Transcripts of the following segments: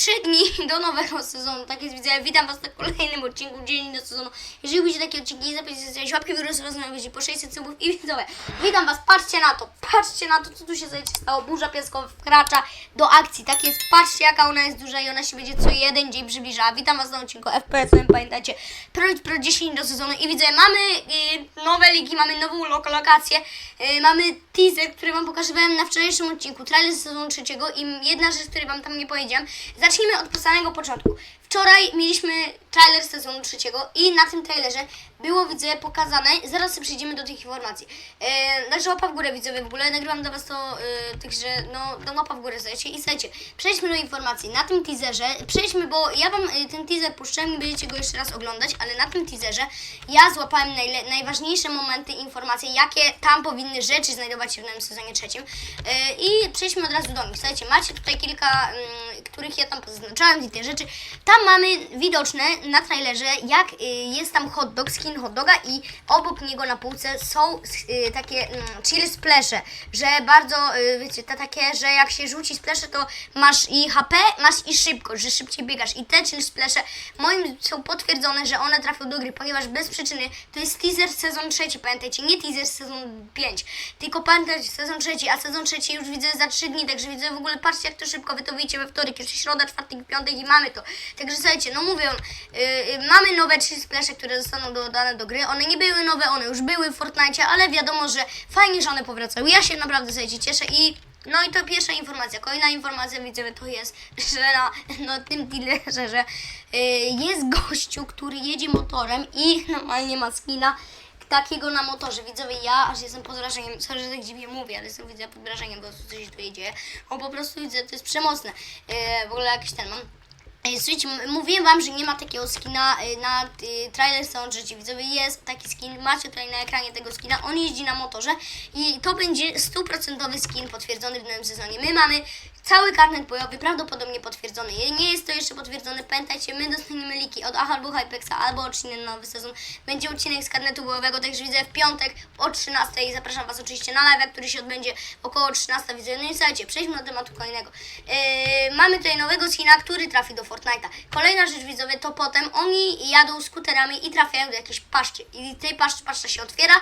trzy dni do nowego sezonu. Tak jest, widzę. Witam Was na kolejnym odcinku Dzień do sezonu. Jeżeli lubicie takie odcinki, nie zapomnijcie zostawić łapki w górę, rozmawiać po 600 subów i widzowie. Witam Was, patrzcie na to, patrzcie na to, co tu się stało. Burza piaskowa wkracza do akcji. Tak jest, patrzcie jaka ona jest duża i ona się będzie co jeden dzień przybliżała. Witam Was na odcinku FPS, pamiętajcie, Pro, Pro 10 do sezonu i widzę, mamy y, nowe ligi, mamy nową lok lokację, y, mamy teaser, który Wam pokazywałem na wczorajszym odcinku, trailer sezonu trzeciego i jedna rzecz, której Wam tam nie powiedziałem. Zacznijmy od samego początku. Wczoraj mieliśmy trailer sezonu trzeciego i na tym trailerze było, widzę, pokazane, zaraz przejdziemy do tych informacji. E, także łapa w górę, widzowie, w ogóle nagrywam dla Was to, e, także, no, no łapa w górę, słuchajcie. I słuchajcie, przejdźmy do informacji. Na tym teaserze, przejdźmy, bo ja Wam e, ten teaser puszczałem i będziecie go jeszcze raz oglądać, ale na tym teaserze ja złapałem najważniejsze momenty, informacje, jakie tam powinny rzeczy znajdować się w nowym sezonie trzecim. E, I przejdźmy od razu do nich. Słuchajcie, macie tutaj kilka, mm, których ja tam pozaznaczałem i te rzeczy. Tam mamy widoczne na trailerze, jak y, jest tam hot dog, skin hot doga i obok niego na półce są y, takie mm, chill splesze, że bardzo, y, wiecie, te takie, że jak się rzuci splesze, to masz i HP, masz i szybkość, że szybciej biegasz. I te chill splesze moim są potwierdzone, że one trafią do gry, ponieważ bez przyczyny to jest teaser sezon trzeci, pamiętajcie, nie teaser sezon 5, tylko pamiętajcie sezon trzeci, a sezon trzeci już widzę za 3 dni, także widzę w ogóle, patrzcie jak to szybko, wy to widzicie we wtorek, jeszcze środa, czwartek, piątek i mamy to. Słuchajcie, no mówię, yy, mamy nowe trzy splesze, które zostaną dodane do gry, one nie były nowe, one już były w Fortnite, ale wiadomo, że fajnie, że one powracały. Ja się naprawdę słuchajcie, cieszę i no i to pierwsza informacja. Kolejna informacja, widzowie, to jest, że na no, tym dealerze, że yy, jest gościu, który jedzie motorem i normalnie ma skina takiego na motorze. Widzowie, ja aż jestem pod wrażeniem, sorry, że tak dziwnie mówię, ale jestem widzę pod wrażeniem, bo coś tutaj dzieje. On po prostu widzę, to jest przemocne. Yy, w ogóle jakiś ten mam. Ej, Słuchajcie, mówiłem wam, że nie ma takiego skina y, na y, trailer Sound Życie. Widzowie, jest taki skin, macie tutaj na ekranie tego skina, on jeździ na motorze i to będzie stuprocentowy skin potwierdzony w nowym sezonie. My mamy cały karnet bojowy, prawdopodobnie potwierdzony. Nie jest to jeszcze potwierdzone, pamiętajcie, my dostaniemy liki od Aha albo Hypexa albo odcinek na nowy sezon. Będzie odcinek z karnetu bojowego, także widzę w piątek o 13 zapraszam was oczywiście na live, który się odbędzie około 13 widzę. No i słuchajcie, przejdźmy do tematu kolejnego. Yy, mamy tutaj nowego skina, który trafi do Fortnite'a. Kolejna rzecz widzowie, to potem oni jadą skuterami i trafiają do jakiejś paszczy. I tej paszczy paszcza się otwiera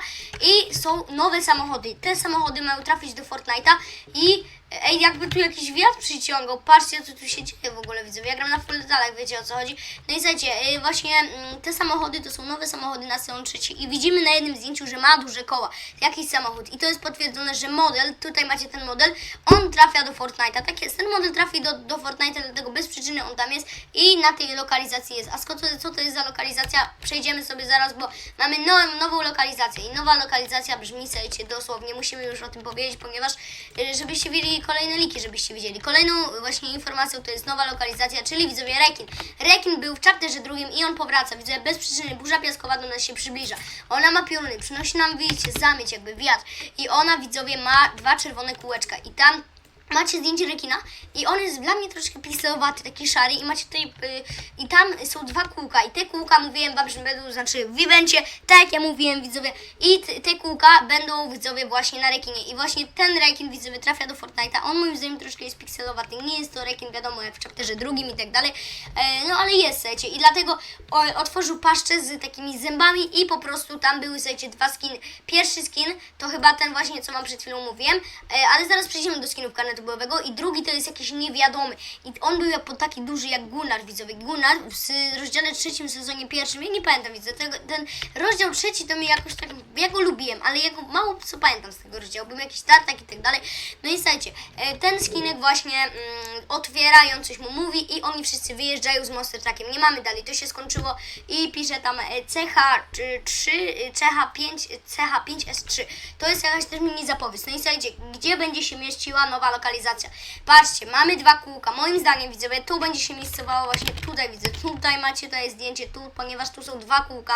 i są nowe samochody. Te samochody mają trafić do Fortnite'a i Ej, jakby tu jakiś wiatr przyciągał. Patrzcie, co tu się dzieje w ogóle, widzowie. Ja gram na full detalach, wiecie o co chodzi. No i słuchajcie, y, właśnie mm, te samochody to są nowe samochody na sezon trzeci i widzimy na jednym zdjęciu, że ma duże koła. Jakiś samochód. I to jest potwierdzone, że model, tutaj macie ten model, on trafia do Fortnite'a. Tak jest, ten model trafi do, do Fortnite'a, dlatego bez przyczyny on tam jest i na tej lokalizacji jest. A skąd, co to jest za lokalizacja? Przejdziemy sobie zaraz, bo mamy nową, nową lokalizację. I nowa lokalizacja brzmi, słuchajcie, dosłownie, musimy już o tym powiedzieć, ponieważ y, żebyście wiedzieli kolejne liki, żebyście widzieli. Kolejną właśnie informacją to jest nowa lokalizacja, czyli widzowie rekin. Rekin był w chapterze drugim i on powraca. Widzę bez przyczyny burza piaskowa do nas się przybliża. Ona ma pioruny, przynosi nam, widzicie, zamieć, jakby wiatr. I ona, widzowie, ma dwa czerwone kółeczka. I tam macie zdjęcie rekina i on jest dla mnie troszkę pikselowaty, taki szary i macie tutaj, y, i tam są dwa kółka i te kółka mówiłem wam, że będą, znaczy w evencie, tak jak ja mówiłem widzowie i t- te kółka będą widzowie właśnie na rekinie. I właśnie ten rekin widzowie trafia do Fortnite'a, on moim zdaniem troszkę jest pikselowaty, nie jest to rekin wiadomo jak w chapterze drugim i tak dalej, e, no ale jest, słuchajcie, i dlatego o, otworzył paszczę z takimi zębami i po prostu tam były, słuchajcie, dwa skiny, pierwszy skin to chyba ten właśnie, co wam przed chwilą mówiłem, e, ale zaraz przejdziemy do skinów karnetu i drugi to jest jakiś niewiadomy. I on był taki duży jak Gunnar, widzowie, Gunnar w rozdziale trzecim sezonie pierwszym, ja nie pamiętam, widzę, tego, ten rozdział trzeci to mi jakoś tak, ja go lubiłem, ale ja mało co pamiętam z tego rozdziału, był jakiś tartak i tak dalej, no i słuchajcie, e, ten skinek właśnie mm, otwiera i on coś mu mówi i oni wszyscy wyjeżdżają z Monster Truckiem, nie mamy dalej, to się skończyło i pisze tam e, CH3, e, CH5, CH5S3, to jest jakaś też mini zapowiedź, no i słuchajcie, gdzie będzie się mieściła nowa lokalizacja, patrzcie, mamy dwa kółka, moim zdaniem widzowie, tu będzie się miejscowało właśnie tutaj, widzę, tutaj macie tutaj zdjęcie, tu, ponieważ tu są dwa kółka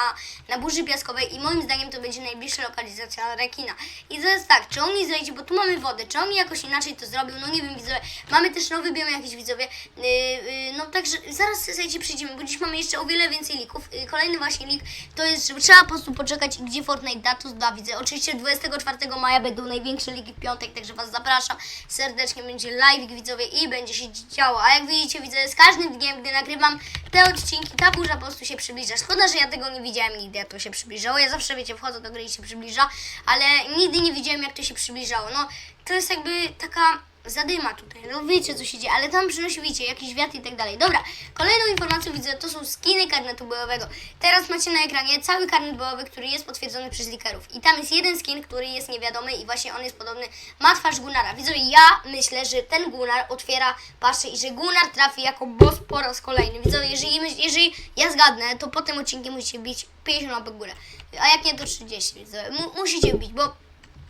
na burzy piaskowej i moim zdaniem to będzie najbliższa lokalizacja rekina. I to jest tak, czy on mi znajdzie, bo tu mamy wodę, czy on mi jakoś inaczej to zrobił, no nie wiem widzowie, mamy też nowy biom jakiś widzowie, yy, yy, no także zaraz słuchajcie przyjdziemy, bo dziś mamy jeszcze o wiele więcej lików. Yy, kolejny właśnie lik to jest, że trzeba po prostu poczekać, gdzie Fortnite da, to da widzę. Oczywiście 24 maja będą największe ligi w piątek, także Was zapraszam serdecznie. Serdecznie, będzie live widzowie i będzie się działo. A jak widzicie, widzę z każdym dniem, gdy nagrywam te odcinki, ta burza po prostu się przybliża. Szkoda, że ja tego nie widziałem nigdy, jak to się przybliżało. Ja zawsze, wiecie, wchodzę do gry i się przybliża, ale nigdy nie widziałem, jak to się przybliżało. No, to jest jakby taka zadyma tutaj, no wiecie co się dzieje, ale tam przynosi, wiecie, jakiś wiatr i tak dalej. Dobra, kolejną informacją widzę, to są skiny karnetu bojowego. Teraz macie na ekranie cały karnet bojowy, który jest potwierdzony przez likerów. I tam jest jeden skin, który jest niewiadomy i właśnie on jest podobny, ma twarz Gunnara. Widzowie, ja myślę, że ten Gunnar otwiera paszę i że Gunnar trafi jako boss po raz kolejny. Widzowie, jeżeli, jeżeli ja zgadnę, to po tym odcinkiem musicie bić 50 łapek górę. A jak nie, to 30, widzowie. Mu- musicie bić, bo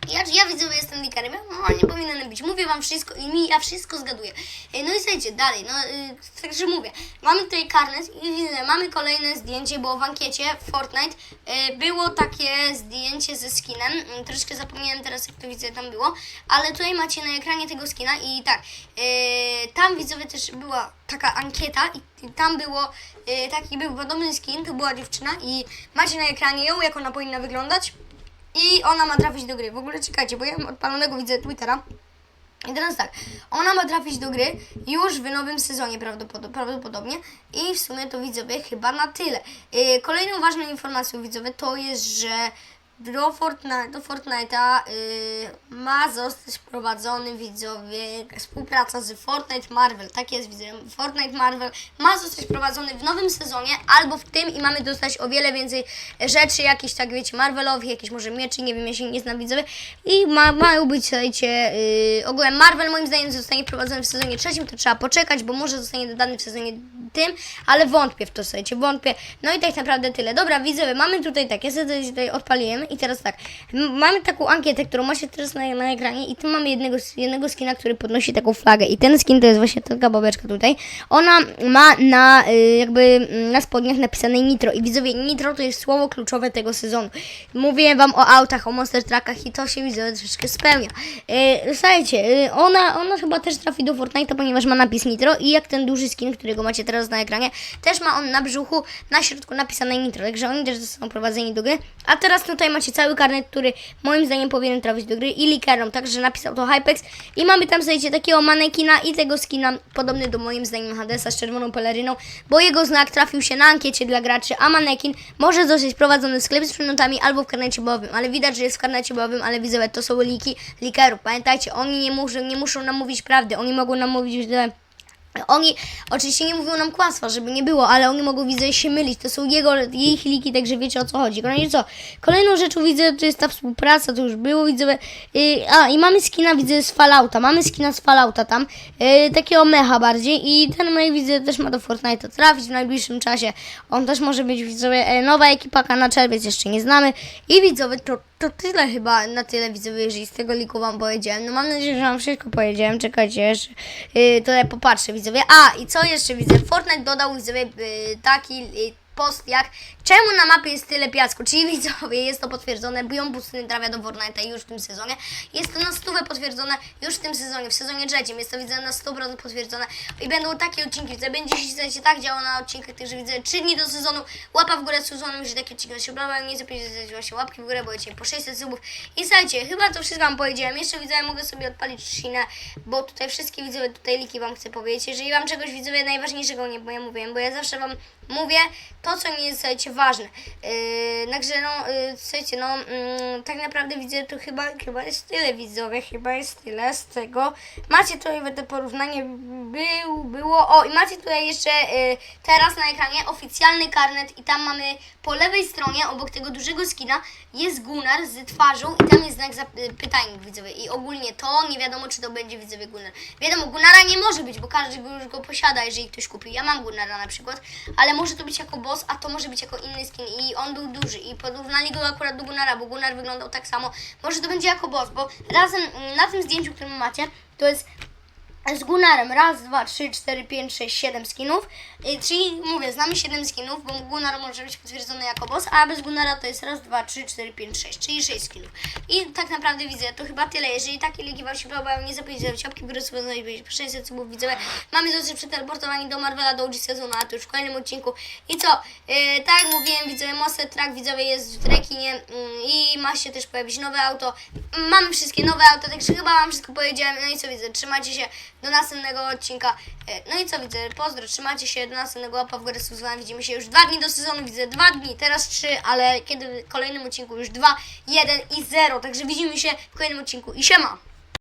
ja, ja widzę, że jestem likarem, ja nie powinienem być. Mówię wam wszystko i mi ja wszystko zgaduję. E, No i słuchajcie, dalej, no y, także mówię. Mamy tutaj karnet i widzę, mamy kolejne zdjęcie, bo w ankiecie w Fortnite y, było takie zdjęcie ze skinem. Mm, Troszkę zapomniałem teraz, jak to widzę, tam było. Ale tutaj macie na ekranie tego skina i tak, tam widzowie też była taka ankieta i, tam było y, taki był podobny skin, to była dziewczyna i macie na ekranie ją, jak ona powinna wyglądać. I ona ma trafić do gry. W ogóle czekajcie, bo ja mam odpalonego widzę Twittera. I teraz tak, ona ma trafić do gry już w nowym sezonie prawdopod- prawdopodobnie i w sumie to widzowie chyba na tyle. Yy, kolejną ważną informacją widzowie to jest, że do, Fortnite, do Fortnite'a yy, ma zostać wprowadzony widzowie współpraca z Fortnite Marvel. Tak jest widzowie, Fortnite Marvel ma zostać wprowadzony w nowym sezonie albo w tym i mamy dostać o wiele więcej rzeczy, jakieś tak wiecie Marvelowych, jakieś może mieczy, nie wiem, ja się nie znam widzowie i ma, mają być, słuchajcie, yy, ogółem Marvel moim zdaniem zostanie wprowadzony w sezonie trzecim, to trzeba poczekać, bo może zostanie dodany w sezonie tym, ale wątpię w to, słuchajcie, wątpię. No i tak naprawdę tyle. Dobra, widzowie, mamy tutaj tak, ja sobie tutaj odpaliłem i teraz tak, mamy taką ankietę, którą macie teraz na, na ekranie i tu mamy jednego, jednego skina, który podnosi taką flagę i ten skin to jest właśnie taka babeczka tutaj. Ona ma na y, jakby mm, na spodniach napisane nitro i widzowie, nitro to jest słowo kluczowe tego sezonu. Mówiłem wam o autach, o monster truckach i to się widzowie troszeczkę spełnia. Y, słuchajcie, y, ona, ona chyba też trafi do Fortnite'a, ponieważ ma napis nitro i jak ten duży skin, którego macie teraz na ekranie, też ma on na brzuchu, na środku napisane nitro, także oni też zostaną prowadzeni do gry. A teraz tutaj macie cały karnet, który moim zdaniem powinien trafić do gry i likerom, także napisał to Hypex i mamy tam, słuchajcie, takiego manekina i tego skina podobny do moim zdaniem Hadesa z czerwoną peleryną, bo jego znak trafił się na ankiecie dla graczy, a manekin może zostać prowadzony w sklepie z przedmiotami albo w karnecie bojowym, ale widać, że jest w karnecie bojowym, ale widzę, to są liki likerów. Pamiętajcie, oni nie muszą, nie muszą nam mówić prawdy, oni mogą nam mówić, że oni oczywiście nie mówią nam kłamstwa, żeby nie było, ale oni mogą widzę się mylić. To są jego, ich liki, także wiecie o co chodzi. Kolejnie co? Kolejną rzeczą widzę, to jest ta współpraca, to już było, widzę. Yy, a i mamy skina, widzę z Fallouta. Mamy skina z Fallouta tam. Yy, takiego mecha bardziej. I ten mech widzę też ma do Fortnite'a trafić w najbliższym czasie. On też może być widzowie. E, nowa ekipaka na czerwiec jeszcze nie znamy. I widzowie, to, to tyle chyba na tyle widzowie, jeżeli z tego liku wam powiedziałem. No mam nadzieję, że wam wszystko powiedziałem. Czekajcie jeszcze. Yy, to ja popatrzę widzowie. A i co jeszcze widzę? Fortnite dodał widzowie yy, taki yy, post jak czemu na mapie jest tyle piasku, czyli widzowie jest to potwierdzone, biją pustyny trafia do Fortnite'a już w tym sezonie, jest to na stówę potwierdzone już w tym sezonie, w sezonie trzecim, jest to widzę na 100% potwierdzone. I będą takie odcinki, widzę, będzie się tak działo na odcinkach, także widzę 3 dni do sezonu, łapa w górę sezonu, myślę, że takie odcinki się podobają, nie zapomnijcie właśnie łapki w górę, bo dzisiaj po 600 subów. I słuchajcie, chyba to wszystko wam powiedziałem, jeszcze widzę, mogę sobie odpalić Shinę, bo tutaj wszystkie widzowie, tutaj liki wam chcę powiedzieć, jeżeli wam czegoś widzowie najważniejszego nie, bo ja mówiłem, bo ja zawsze wam mówię to, co nie jest, słuchajcie, ważne. Yy, także no, yy, słuchajcie, no, mm, tak naprawdę widzę, to chyba, chyba jest tyle widzowie, chyba jest tyle z tego. Macie tutaj te porównanie, był, było, o i macie tutaj jeszcze yy, teraz na ekranie oficjalny karnet i tam mamy po lewej stronie, obok tego dużego skina, jest Gunnar z twarzą i tam jest znak zapytania widzowie i ogólnie to nie wiadomo, czy to będzie widzowie Gunnar. Wiadomo, Gunnara nie może być, bo każdy już go posiada, jeżeli ktoś kupi. Ja mam Gunnara na przykład, ale może to być jako boss, a to może być jako inny skin i on był duży i porównali go akurat do Gunnara, bo Gunnar wyglądał tak samo. Może to będzie jako boss, bo razem na tym zdjęciu, które macie, to jest z Gunnarem raz, dwa, trzy, cztery, pięć, sześć, siedem skinów. Y, Czyli mówię, znamy 7 skinów, bo Gunnar może być potwierdzony jako boss, a bez Gunnara to jest raz, dwa, trzy, cztery, pięć, sześć, czyli 6 skinów. I tak naprawdę widzę, to chyba tyle. Jeżeli takie ligi Wam się podobają, nie zapomnijcie zrobić łapki górę, sobie znaleźć 600 subów widzowie. Mamy zostać przeteleportowani do Marvela do OG sezonu, a to już w kolejnym odcinku. I co? Yy, tak jak mówiłem, widzowie, Monster Truck widzowie jest w rekinie mm, i ma się też pojawić nowe auto. Mamy wszystkie nowe auto, także chyba Wam wszystko powiedziałem. No i co widzę, trzymajcie się do następnego odcinka. Yy, No i co widzę, pozdro, trzymajcie się do następnego łapa w górę z. Widzimy się już dwa dni do sezonu, widzę dwa dni, teraz trzy, ale kiedy w kolejnym odcinku już dwa, jeden i zero. Także widzimy się w kolejnym odcinku i siema!